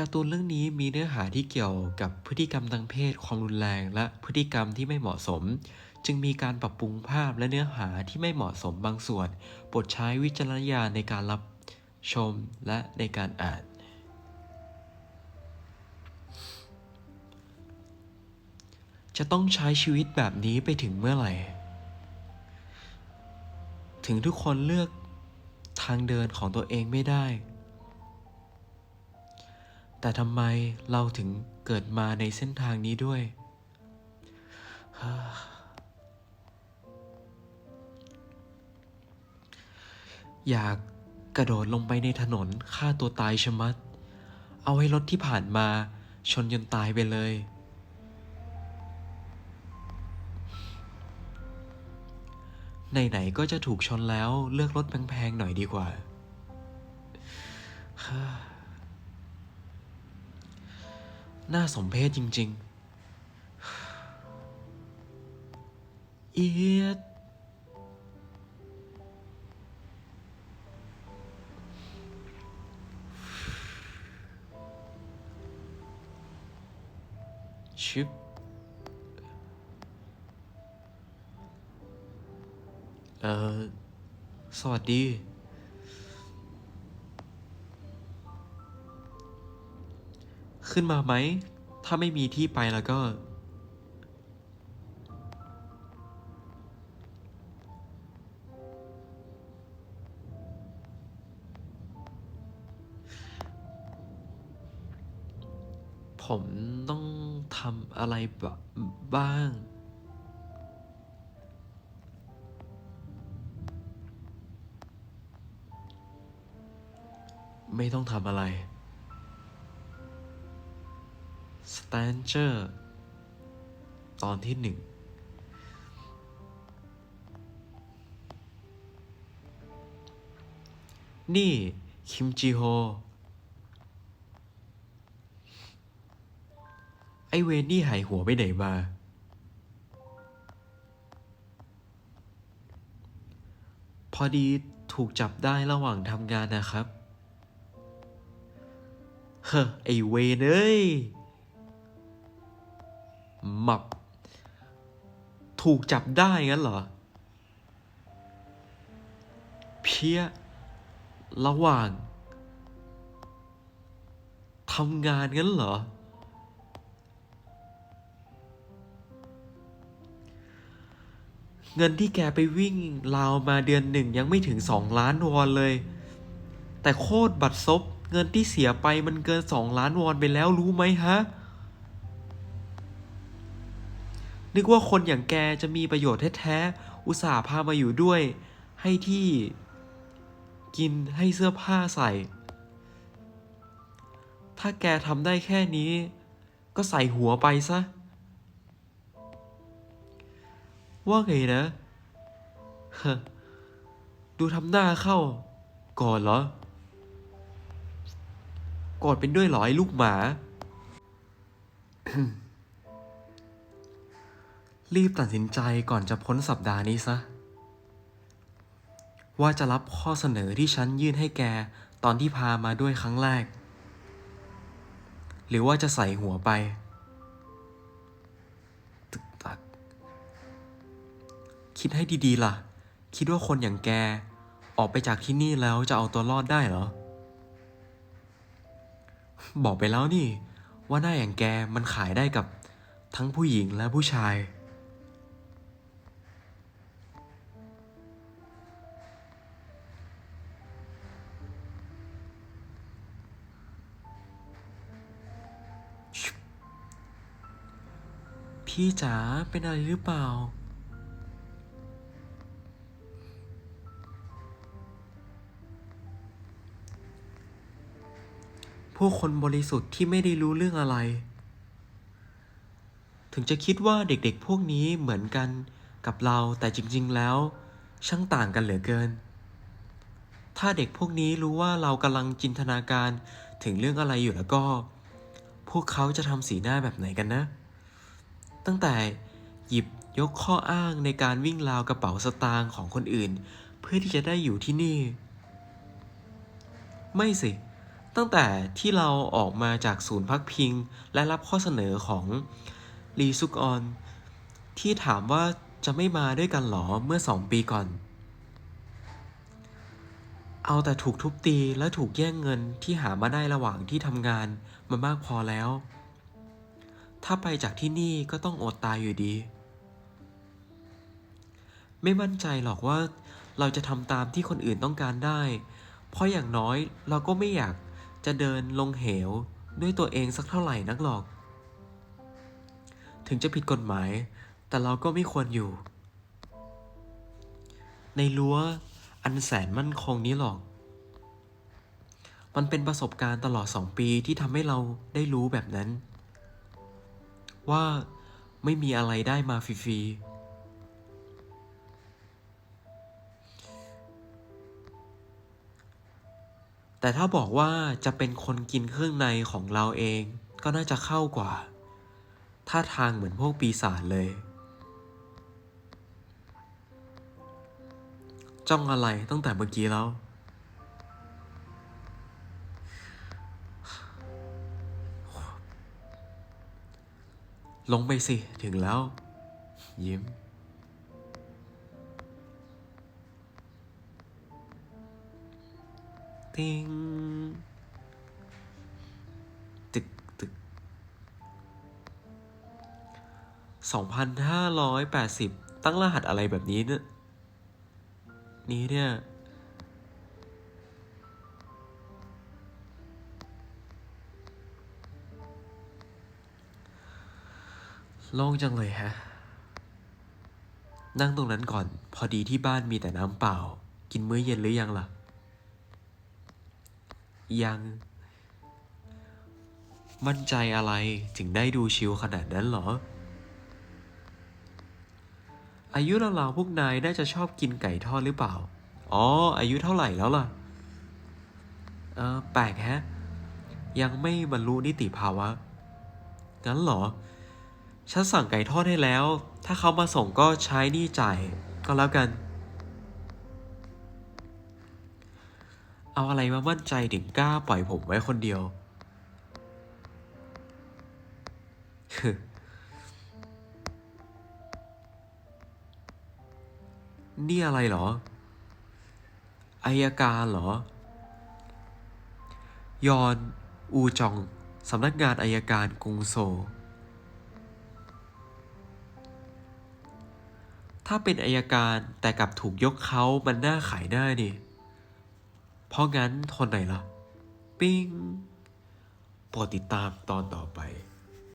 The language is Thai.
การ์ตูนเรื่องนี้มีเนื้อหาที่เกี่ยวกับพฤติกรรมทางเพศ ความรุนแรง และพฤติกรรมที่ไม่เหมาะสม จึงมีการปรับปรุงภาพและเนื้อหาที่ไม่เหมาะสมบางส่วนโปรดใช้วิจารณญาณในการรับชมและในการอ่านจะต้องใช้ชีวิตแบบนี้ไปถึงเมื่อไหร่ ถึงทุกคนเลือกทางเดินของตัวเองไม่ได้ แต่ทำไมเราถึงเกิดมาในเส้นทางนี้ด้วย อยากกระโดดลงไปในถนนฆ่าตัวตายชะมัด เอาให้รถที่ผ่านมาชนจนตายไปเลย ไหนๆก็จะถูกชนแล้วเลือกรถแพงๆหน่อยดีกว่า น่าสมเพชจริง ๆ เอียดชิปเอ่อ สวัสดี ขึ้นมาไหม ถ้าไม่มีที่ไปแล้วก็ ผมต้องทำอะไรบ,บ้างไม่ต้องทำอะไร สแตนเจอร์ตอนที่หนึ่งนี่ คิมจีโฮ ไอเวนนี่หายหัวไปไหนมา พอดีถูกจับได้ระหว่างทำงานนะครับ เฮ้อ ไอเวนเอ้ย มับ ถูกจับได้งั้นเหรอ เพี้ย ระหว่างทำงานงั้นเหรอ เงินที่แกไปวิ่งราวมาเดือนหนึ่งยังไม่ถึงสองล้านวอนเลย แต่โคตรบัตรซบเงินที่เสียไปมันเกินสองล้านวอนไปแล้วรู้ไหมฮะ นึกว่าคนอย่างแกจะมีประโยชน์แท้ๆ อุตส่าห์พามาอยู่ด้วย ให้ที่กินให้เสื้อผ้าใส่ ถ้าแกทำได้แค่นี้ ก็ใส่หัวไปซะ ว่าไงนะดูทำหน้าเข้า ก่อนเหรอ ก่อนเป็นด้วยหรอไอ้ลูกหมา รีบตัดสินใจก่อนจะพ้นสัปดาห์นี้ซะ ว่าจะรับข้อเสนอที่ฉันยื่นให้แกตอนที่พามาด้วยครั้งแรก หรือว่าจะใส่หัวไป ตึกตัก คิดให้ดีๆล่ะ คิดว่าคนอย่างแก ออกไปจากที่นี่แล้วจะเอาตัวรอดได้เหรอ บอกไปแล้วนี่ ว่าหน้าอย่างแกมันขายได้กับทั้งผู้หญิงและผู้ชาย พี่จ๋าเป็นอะไรหรือเปล่าพวกคนบริสุทธิ์ที่ไม่ได้รู้เรื่องอะไร ถึงจะคิดว่าเด็กๆพวกนี้เหมือนกันกับเราแต่จริง ๆ แล้ว ช่างต่างกันเหลือเกิน ถ้าเด็กพวกนี้รู้ว่าเรากำลังจินตนาการถึงเรื่องอะไรอยู่แล้วก็ พวกเขาจะทำสีหน้าแบบไหนกันนะ ตั้งแต่หยิบยกข้ออ้างในการวิ่งราวกระเป๋าสตางค์ของคนอื่น เพื่อที่จะได้อยู่ที่นี่ ไม่สิ ตั้งแต่ที่เราออกมาจากศูนย์พักพิง และรับข้อเสนอของลีซุกออนที่ถามว่าจะไม่มาด้วยกันหรอเมื่อสองปีก่อน เอาแต่ถูกทุบตีและถูกแย่งเงินที่หามาได้ระหว่างที่ทำงานมามากพอแล้ว ถ้าไปจากที่นี่ก็ต้องอดตายอยู่ดี ไม่มั่นใจหรอกว่าเราจะทำตามที่คนอื่นต้องการได้ เพราะอย่างน้อยเราก็ไม่อยากจะเดินลงเหวด้วยตัวเองสักเท่าไหร่นักหรอก ถึงจะผิดกฎหมาย แต่เราก็ไม่ควรอยู่ ในรั้วอันแสนมั่นคงนี้หรอก มันเป็นประสบการณ์ตลอดสองปีที่ทำให้เราได้รู้แบบนั้น ว่าไม่มีอะไรได้มาฟรีๆ แต่ถ้าบอกว่าจะเป็นคนกินเครื่องในของเราเองก็น่าจะเข้ากว่า ท่าทางเหมือนพวกปีศาจเลย จ้องอะไรตั้งแต่เมื่อกี้แล้ว ลงไปสิ ถึงแล้ว ยิ้ม ติงตึกตึกสองพันห้าร้อยแปดสิบตั้งรหัสอะไรแบบนี้เนี่ย นี้เนี่ย โล่งจังเลยฮะ นั่งตรงนั้นก่อน พอดีที่บ้านมีแต่น้ำเปล่า กินมื้อเย็นหรือยังล่ะ ยัง มั่นใจอะไรถึงได้ดูชิลขนาดนั้นหรอ อายุราวๆพวกนายน่าจะชอบกินไก่ทอดหรือเปล่า อ๋อ อายุเท่าไหร่แล้วล่ะ เออแปลกฮะ ยังไม่บรรลุนิติภาวะงั้นเหรอ ฉันสั่งไก่ทอดให้แล้ว ถ้าเขามาส่งก็ใช้นี่จ่ายก็แล้วกัน เอาอะไรมามั่นใจถึงกล้าปล่อยผมไว้คนเดียว นี่อะไรเหรอ อายการเหรอ ยอน อูจอง สำนักงานอายการกรุงโซล ถ้าเป็นอายการแต่กลับถูกยกเขามันน่าขายหน้านี่ เพราะงั้นทนไหนล่ะ ปิ้งโปรดติดตามตอนต่อไป